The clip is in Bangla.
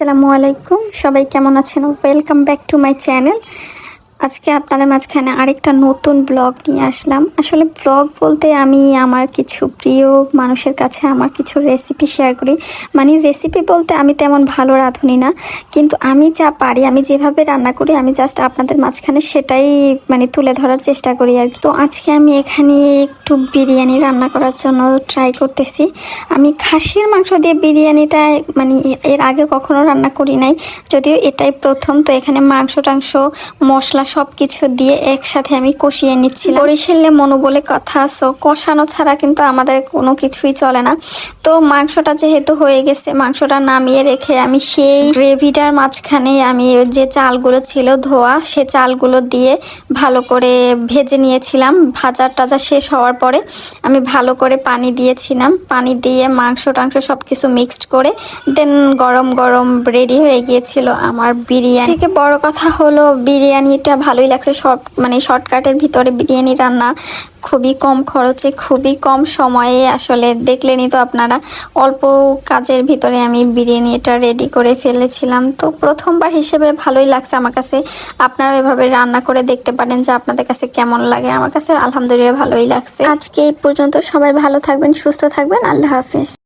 আসসালামু আলাইকুম। সবাই কেমন আছেন? Welcome back to my channel আজকে আপনাদের মাঝখানে আরেকটা নতুন ব্লগ নিয়ে আসলাম। আসলে ব্লগ বলতে আমি আমার কিছু প্রিয় মানুষের কাছে আমার কিছু রেসিপি শেয়ার করি। মানে রেসিপি বলতে আমি তেমন ভালো রাঁধুনি না, কিন্তু আমি যা পারি, আমি যেভাবে রান্না করি, আমি জাস্ট আপনাদের মাঝখানে সেটাই মানে তুলে ধরার চেষ্টা করি আর। তো আজকে আমি এখানে একটু বিরিয়ানি রান্না করার জন্য ট্রাই করতেছি। আমি খাসির মাংস দিয়ে বিরিয়ানিটা মানে এর আগে কখনো রান্না করি নাই, যদিও এটাই প্রথম। তো এখানে মাংস টাংস মশলা সব কিছু দিয়ে একসাথে আমি কষিয়ে নিচ্ছি বরিশালে মনো বলে কথা সো কষানো ছাড়া কিন্তু আমাদের কোনো কিছুই চলে না। তো মাংসটা যেহেতু হয়ে গেছে, মাংসটা নামিয়ে রেখে আমি সেই গ্রেভিটার মাঝখানে আমি যে চালগুলো ছিল ধোয়া, সে চালগুলো দিয়ে ভালো করে ভেজে নিয়েছিলাম। ভাজা টাজা শেষ হওয়ার পরে আমি ভালো করে পানি দিয়েছিলাম। পানি দিয়ে মাংস টাংস সব কিছু মিক্সড করে, দেন গরম গরম রেডি হয়ে গিয়েছিল আমার বিরিয়ানি। থেকে বড় কথা হলো, বিরিয়ানিটা ভালোই লাগছে। শর্ট মানে শর্টকাটের ভিতরে বিরিয়ানি রান্না খুবই কম খরচে, খুবই কম সময়ে আসলে দেখলেনই তো আপনারা। অল্প কাজের ভিতরে আমি বিরিয়ানিটা রেডি করে ফেলেছিলাম। তো প্রথমবার হিসেবে ভালোই লাগছে আমার কাছে। আপনারা এভাবে রান্না করে দেখতে পারেন যে আপনাদের কাছে কেমন লাগে। আমার কাছে আলহামদুলিল্লাহ ভালোই লাগছে। আজকে এই পর্যন্ত সবাই ভালো থাকবেন, সুস্থ থাকবেন। আল্লাহ হাফিজ।